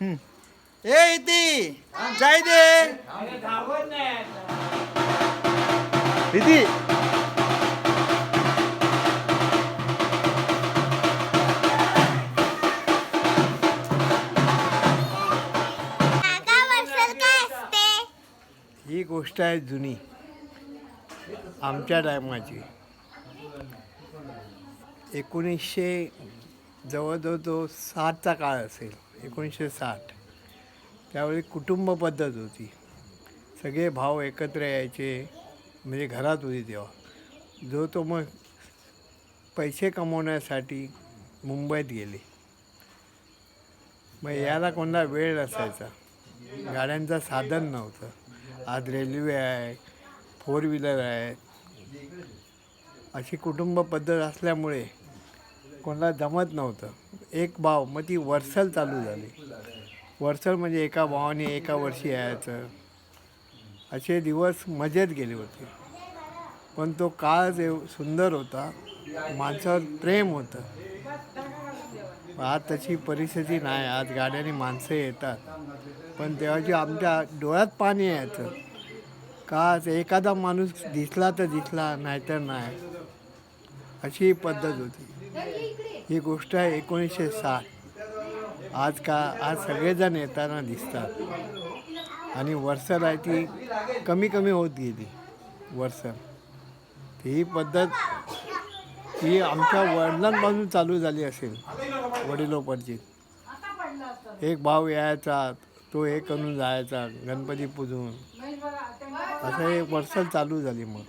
ए इति. जाय दे. ही गोष्ट आहे जुनी. आमच्या टायमाची. एकोणीसशे जवळजवळ तो साठचा काळ असेल. एकोणीसशे साठ. त्यावेळी कुटुंब पद्धत होती. सगळे भाव एकत्र यायचे म्हणजे घरात होती तेव्हा. जो तो मग पैसे कमवण्यासाठी मुंबईत गेले. मग याला कोणाला वेळ नसायचा गाड्यांचं साधन नव्हतं. आज रेल्वे आहे फोर व्हीलर आहे. अशी कुटुंब पद्धत असल्यामुळे कोणाला जमत नव्हतं. एक भाव मग ती वर्सल चालू झाली. वर्सल म्हणजे एका भावाने एका वर्षी यायचं. असे दिवस मजेत गेले होते. पण तो काळ एव सुंदर होता माणसावर प्रेम होतं. आज तशी परिस्थिती नाही. आज गाड्याने माणसं येतात. पण तेव्हाची आमच्या डोळ्यात पाणी यायचं. का एखादा माणूस दिसला तर दिसला नाहीतर नाही. अशी पद्धत होती. ही गोष्ट आहे एकोणीसशे साठ. आज का आज सगळेजण येताना दिसतात. आणि वर्सर आहे ती कमी कमी होत गेली वर्सर. ही पद्धत ही आमच्या वडिलांपासून चालू झाली असेल वडिलोपरची एक भाव यायचा तो हे करून जायचा गणपती पूजून. असं एक वर्ष चालू झाली मग.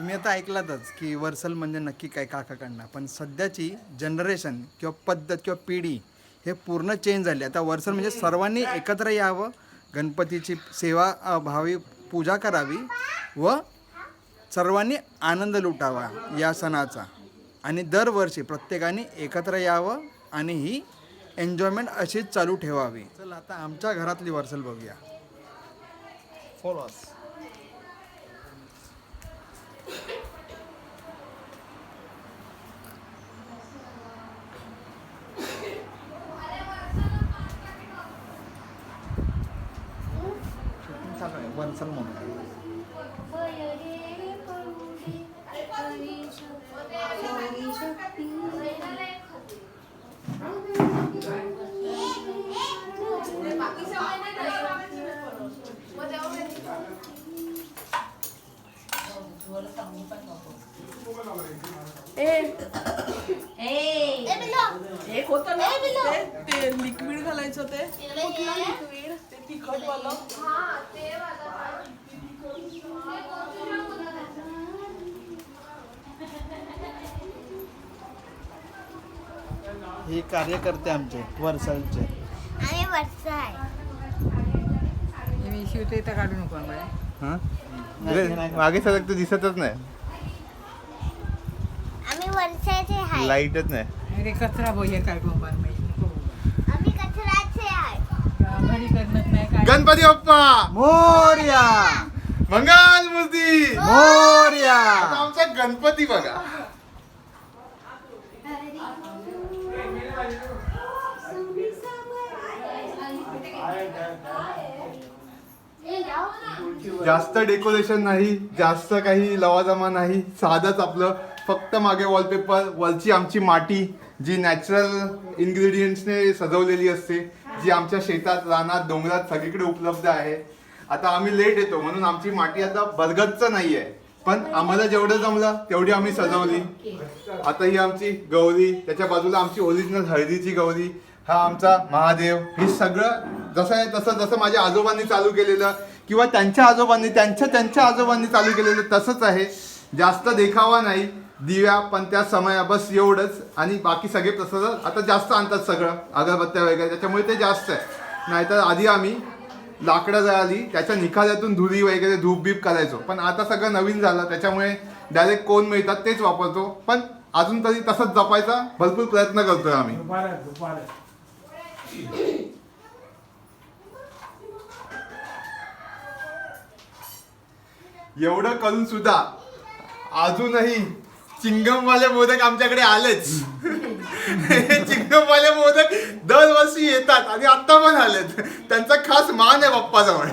तुम्ही आता ऐकलातच की वर्सल म्हणजे नक्की काय काकाकडनं. पण सध्याची जनरेशन किंवा पद्धत किंवा पिढी हे पूर्ण चेंज झाली. आता वर्सल म्हणजे सर्वांनी एकत्र यावं गणपतीची सेवा भावी पूजा करावी व सर्वांनी आनंद लुटावा या सणाचा. आणि दरवर्षी प्रत्येकाने एकत्र यावं आणि ही एन्जॉयमेंट अशीच चालू ठेवावी. चल आता आमच्या घरातली वर्सल बघूया. फॉलोअर्स चालू आहे वर्सल म्हणून एक होतं ना ते ते लिक्विड घालायचं ते कुठलं लिक्विड ते तिखटवालं हे कार्यकर्ते आमचे वर्सलचे आणि वर्षा आहे. मी शिवते इथं काढू नको आम्हाला. हां. मागे सलग तर दिसतच नाही. आम्ही आहे. लाईटच नाही. अरे कचरा बोये माहिती नको आम्ही कचराचे आहे. घरी करत नाही. काय गणपती बाप्पा! मोर्या! मंगल मूर्ती! मोर्या! आता आमचा गणपती बघा. जास्त डेकोरेशन नाही जास्त काही लवाजमा नाही साधंच आपलं. फक्त मागे वॉलपेपर वरची आमची माती जी नॅचरल इन्ग्रेडियंट्सने सजवलेली असते. जी आमच्या शेतात रानात डोंगरात सगळीकडे उपलब्ध आहे. आता आम्ही लेट येतो म्हणून आमची माती आता बरगतच नाही आहे पण आम्हाला जेवढं जमलं तेवढी आम्ही सजवली. आता ही आमची गौरी त्याच्या बाजूला आमची ओरिजिनल हळदीची गौरी हा आमचा महादेव. हे सगळं जसं आहे तसं जसं माझ्या आजोबांनी चालू केलेलं किंवा त्यांच्या आजोबांनी त्यांच्या त्यांच्या आजोबांनी चालू केलेलं तसंच आहे. जास्त देखावा नाही. दिव्या पण त्या समया बस एवढंच. आणि बाकी सगळे तसं आता जास्त आणतात सगळं. अगरबत्त्या वगैरे त्याच्यामुळे ते जास्त आहे. नाहीतर आधी आम्ही लाकडं जळाली त्याच्या निखाऱ्यातून धुरी वगैरे धूप बीप करायचो. पण आता सगळं नवीन झालं त्याच्यामुळे डायरेक्ट कोण मिळतात तेच वापरतो. पण अजून तरी तसंच जपायचा भरपूर प्रयत्न करतोय आम्ही. एवढं करून सुद्धा अजूनही चिंगमवाले मोदक आमच्याकडे आलेच. हे चिंगमवाले मोदक दरवर्षी येतात आणि आता पण आलेत. त्यांचा खास मान आहे बाप्पाजवळ.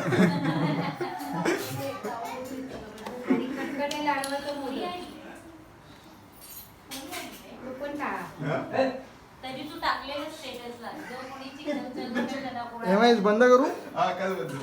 तरी तू टाकलेलं स्टेटसला जो कोणी चिकन एम आय बंद करू? हा काय बोलतो